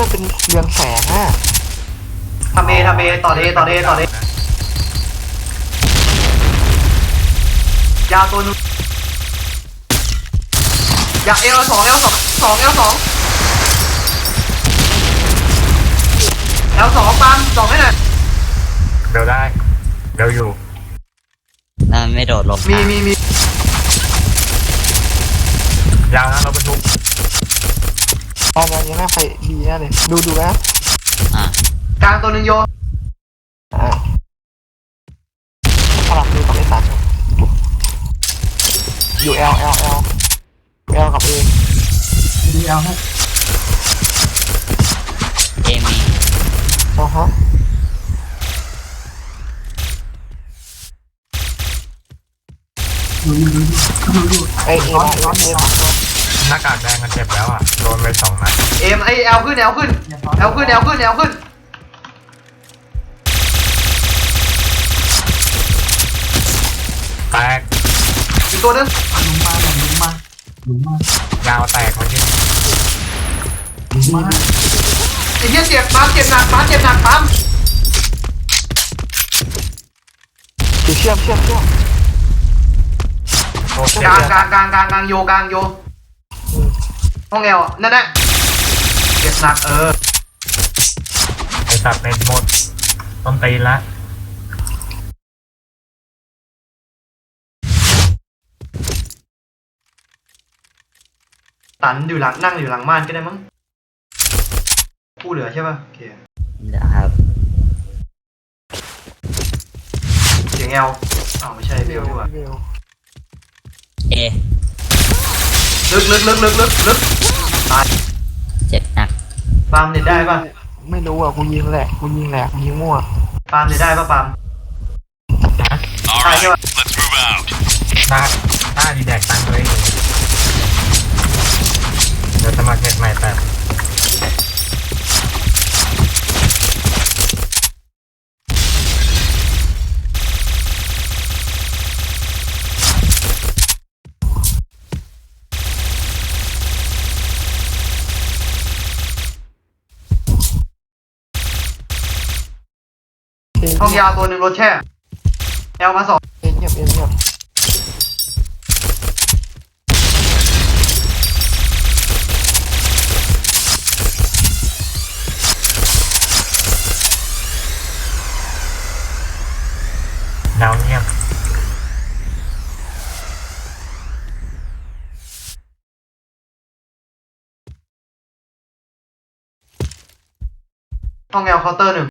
มันเป็นเรืองแสงอะทำเอทำเอต่อเอต่อเอต่อเอยาวตัวนึงอยากเอลสองเอลสองสองเอลสองเอลสองปั๊มสองให้หน่อยเดี๋ยวได้เดี๋ยวอยู่นั่นไม่โดดลงมีมีมียาวนะเราบรรทุกต อนนี้ยังน่าไปดีแน่เลยดูดูนะอะกลางตัวหนึ่งโยอ่าสลับดูกับไอ้สัตว์อยู่ L L L L กับ A ดีเอลให้เอมีอ่าฮะไอเอมาเอมาเอมา หน้ากากแดงกันเจ็บแล้วอะ โดนไปสองนัดเอ็มไอเอลขึ้นเอลขึ้นเอลขึ้นเอลขึ้นเอลขึ้นแตกอีกตัวหนึงลุงมาแบบลุงมาลุงมายาวแตกเมื่อกี้ลุงมาไอ้เหี้ยเจ็บปั๊มเจ็บหนักปั๊มเจ็บหนักปั๊มอยู่เชื่อมเชื่อมเชื่อมโอ้เจ็กบลางกลางกลางกลางกลางโยกลางโย ห้องเอลนั่นแหละเจ็บหนักเออไอสัตว์เน็ตหมดต้นตีนละตันอยู่หลังนั่งอยู่หลังม่านก็ได้มั้งผู้เหลือใช่ป่ะโอเคเดี๋ยวครับเสียงเอลอ้าวไม่ใช่เบลดีกว่าเบลเอ ลึกลึกลึกลึกลึกลึกตายเจ็บหนักปาล์มเนี่ยได้ปะไม่รู้อะกูยิงแหละกูยิงแหละกูยิงมั่วปาล์มเนี่ยได้ปะปาล์ม All Ah, right, yeah. let's move out. หน้าหน้าดีแดกตังค์เลยเดี๋ยวสมัครเน็ตใหม่แป๊บ ยาวตัวหนึ่งรถแช่เอลมาสองเอเงียบเอเงียบดาวเงียบห้องเอลเคาน์เตอร์หนึ่ง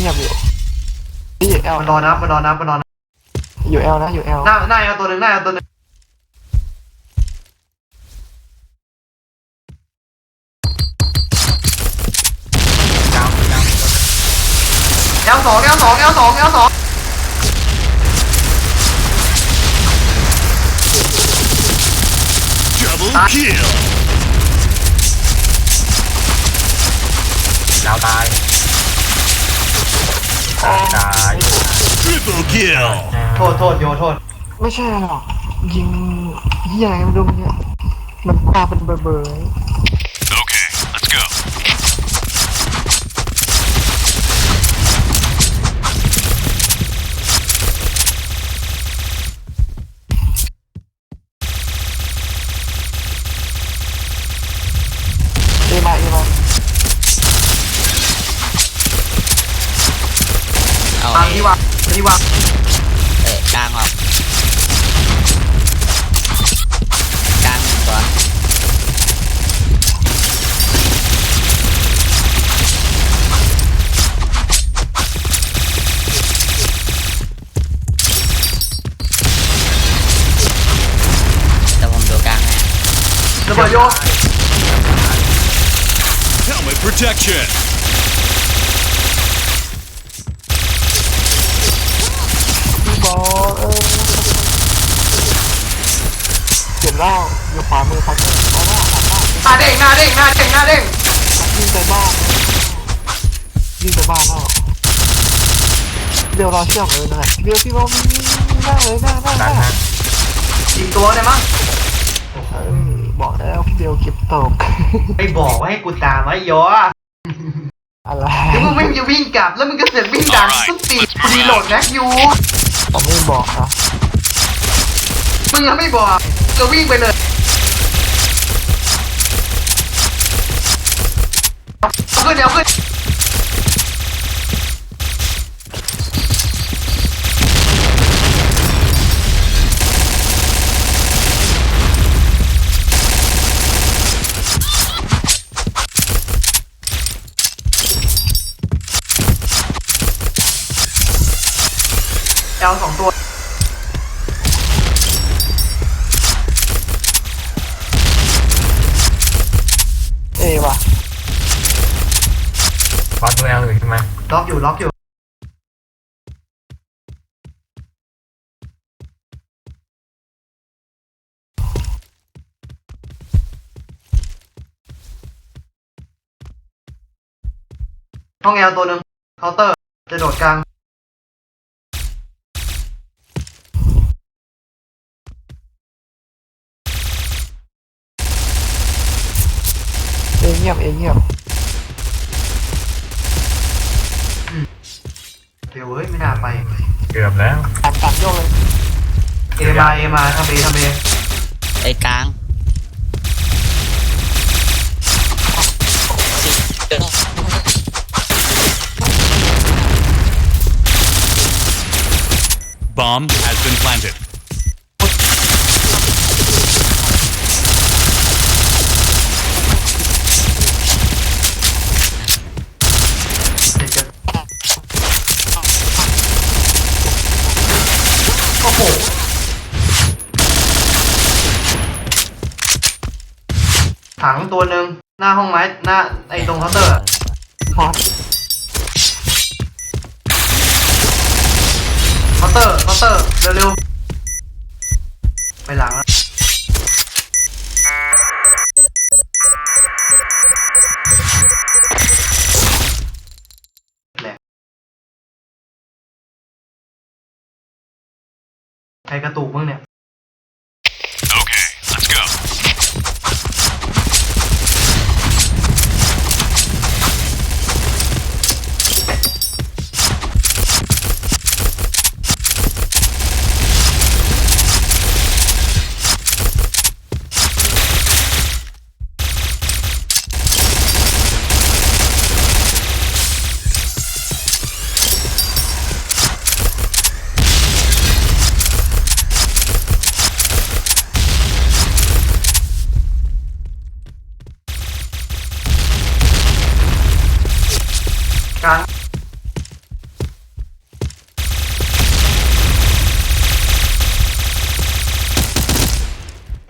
งียบอยู่นี่อยู่ L มันรอนับมันรอนับมันรอนับอยู่ L นะอยู่ L หน้าหน้าเอลตัวหนึ่งหน้าเอลตัวหนึ่งดาวดาวเอลสองเอลสองเอลสองเอลสอง Double Ah. kill. ดาวตาย ตายตาย Triple kill. โทษโทษโยโทษไม่ใช่หรอกยิงเหี้ยอะไรไม่รู้เนี่ยมันตาเป็นเบอร์เบอร์ Okay, let's go. เอมาเอมา เอา ตาม เอ ที่วางที่วาง เตะกลางออกกลางหนึ่งตัว เดี๋ยวผ มดูกลางให้ระเบิดโย Helmet protection. พี่บอล เออเห็นแล้วอยู่ขวามือเขาเนี่ยเอาว่าหันหน้าหน้าเด้งหน้าเด้งหน้าเด้งหน้าเด้งยิงไปบ้านยิงไปบ้านแล้วบลรอเชื่อมเลยนะเบลพี่บอมนั่งเลยหนั่งนั่งดันั่นงนะยิงตัวได้มั้งบอกแล้วพี่เบลเก็บตกไปบอกว่าให้กูตามไว้ยออะไรเดี๋ยวมึงไม่จะวิ่งกลับแล้วมึงก็เสือกวิ่งดันสุดตีกูรีโหลดแม็กยู ผมไม่บอกครับมึงยังไม่บอกจะวิ่งไปเลยเอาขึ้นเดี๋ยวเอาขึ้น เอว่ะบอสดูแอลอยู่ใช่ไหมล็อกอยู่ล็อกอยู่ห้องแอลตัวหนึ่งเคาน์เตอร์จะโดดกลาง เอเงียบเอเงียบเดี๋ยวเฮ้ยไม่น่าไปเกือบแล้วตัดตัดโยกเลยเอมาเอมาทำเอทำเอไอ้กลาง Bomb has been planted. หถังตัวหนึ่งหน้าห้องไม้หน้าไอ้ตรงเคาน์เตอร์อะพอเคาน์เตอร์เคาน์เตอร์เร็วๆไปหลังแล้ว ใครกระตุกมึงเนี่ย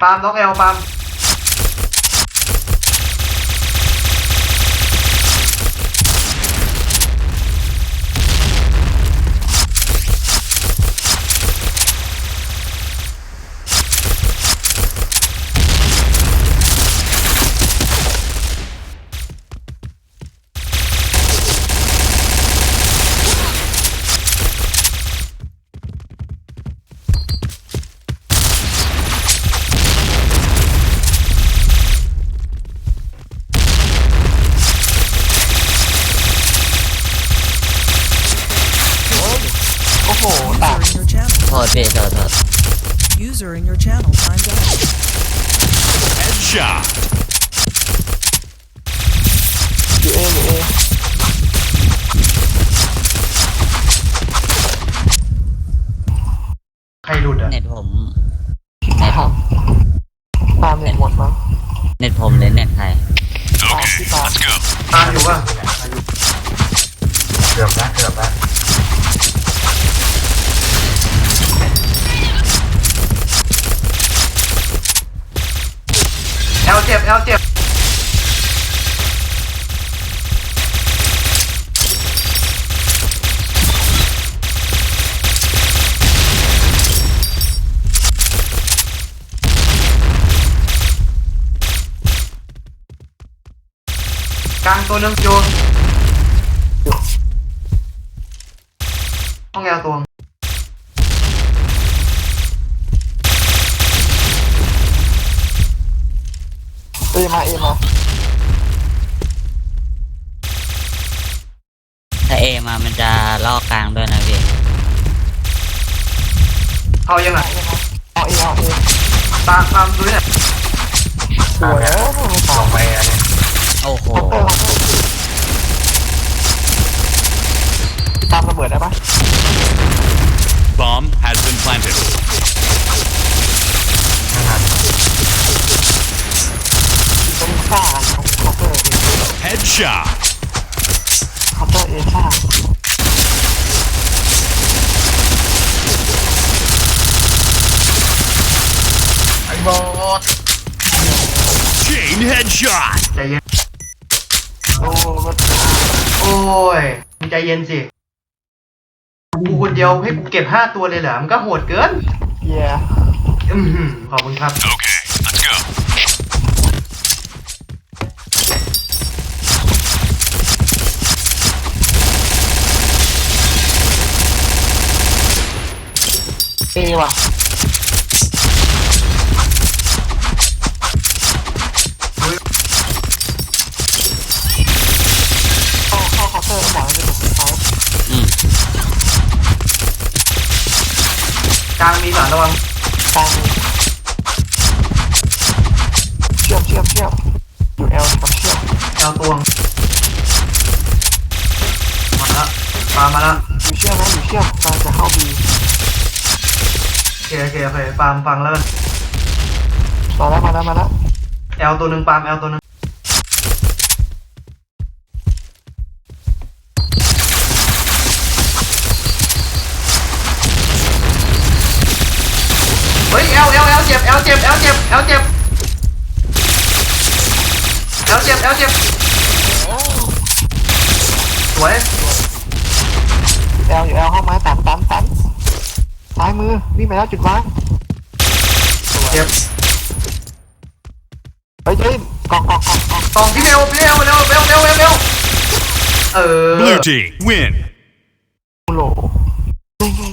ปาล์มล็อกแอลปาล์ม โอ้โหตัด User in your channel. โทษพี่โทษโทษ User in your channel timed out. Headshot. อยู่เออยู่เอใครหลุดอะ เน็ตผมทำตามเน็ตหมดมั้งเน็ตผมหรือเน็ตใคร Okay, let's go. ตามอยู่ป่ะเกือบแล้วเกือบแล้ว แอลเจ็บแอล มาเอมาถ้าเอมามันจะล่อกลางด้วยนะพี่เอายังไงเอาเอเอาเอตามตามดูเนี่ยสวยแล้วไม่ลตามงไปอันนี้โอ้โหเออตามระเบิดได้ปะ Bomb has been planted. ไม่ทัน ตรงข้างของเคาน์เตอร์ Headshot. เคาน์เอร์เอซ่าไอ้บอส Chain headshot. ใจเย็น โอ้ก็โอ้ยมึงใจเย็นสิ กูคนเดียวให้กูเก็บห้าตัวเลยเหรอ มันก็โหดเกิน เย่อืมหืมขอบคุณครับ Okay, let's go. เอว่ะเข้าเข้าเคาน์เตอร์แล้วหมอจะถูกเขาอืมกลางมีสารระวังกลางมือเชื่อมเชื่อมเชื่อมอยู่เอลกับเชื่อมแอลตวงมาละปามาละอยู่เชื่อมนะอยู่เชื่อมกำลังจะเข้าบีโอ เคโอเคโอเคปามฟังแล้วกันมาแล้วมาแล้วมาแล้วแอลตัวหนึ่งปามแอลตัวหนึ่งเฮ้ยแอลแอลแอลเจ็บแอลเจ็บแอลเจ็บแอลเจ็บแอลเจ็บแอลเจ็บสวยายมือวิ่งไปแล้วจุดวางเจ็บเฮ้ยเฮ้ยกองกองกองกองตองพี่เมลพี่เมลเร็วเร็วเร็วเร็วเร็วเออ Blue team win. โหลเฮ้ยเฮ้ย